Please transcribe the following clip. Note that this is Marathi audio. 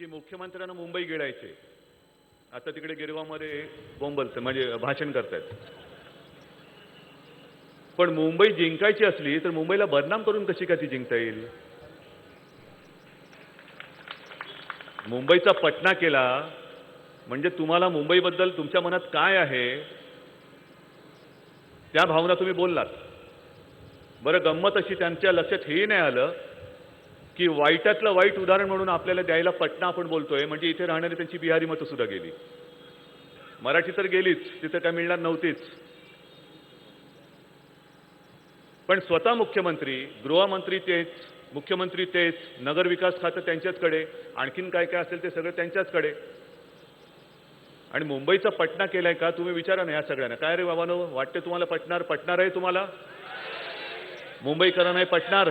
की मुख्यमंत्र्यांना मुंबई गिळायचे. आता तिकडे गिरवामध्ये बोंबलच म्हणजे भाषण करतायत. पण मुंबई जिंकायची असली तर मुंबईला बदनाम करून कशी का ती जिंकता येईल? मुंबईचा पटना केला म्हणजे तुम्हाला मुंबईबद्दल तुमच्या मनात काय आहे? त्या भावना तुम्ही बोललात. बरं गंमत अशी त्यांच्या लक्षात हेही नाही आलं की वाईटातलं वाईट उदाहरण म्हणून आपल्याला द्यायला पटना आपण बोलतोय म्हणजे इथे राहणारी त्यांची बिहारी मतं सुद्धा गेली. मराठी तर गेलीच तिथे काय मिळणार नव्हतीच. पण स्वतः मुख्यमंत्री गृहमंत्री तेच मुख्यमंत्री तेच नगरविकास खातं त्यांच्याचकडे आणखीन काय काय असेल ते सगळं त्यांच्याचकडे. आणि मुंबईचा पटना केलाय का तुम्ही विचारा ना या सगळ्यांना. काय रे बाबानो वाटते तुम्हाला पटणार पटणार आहे तुम्हाला? मुंबईकरांना पटणार.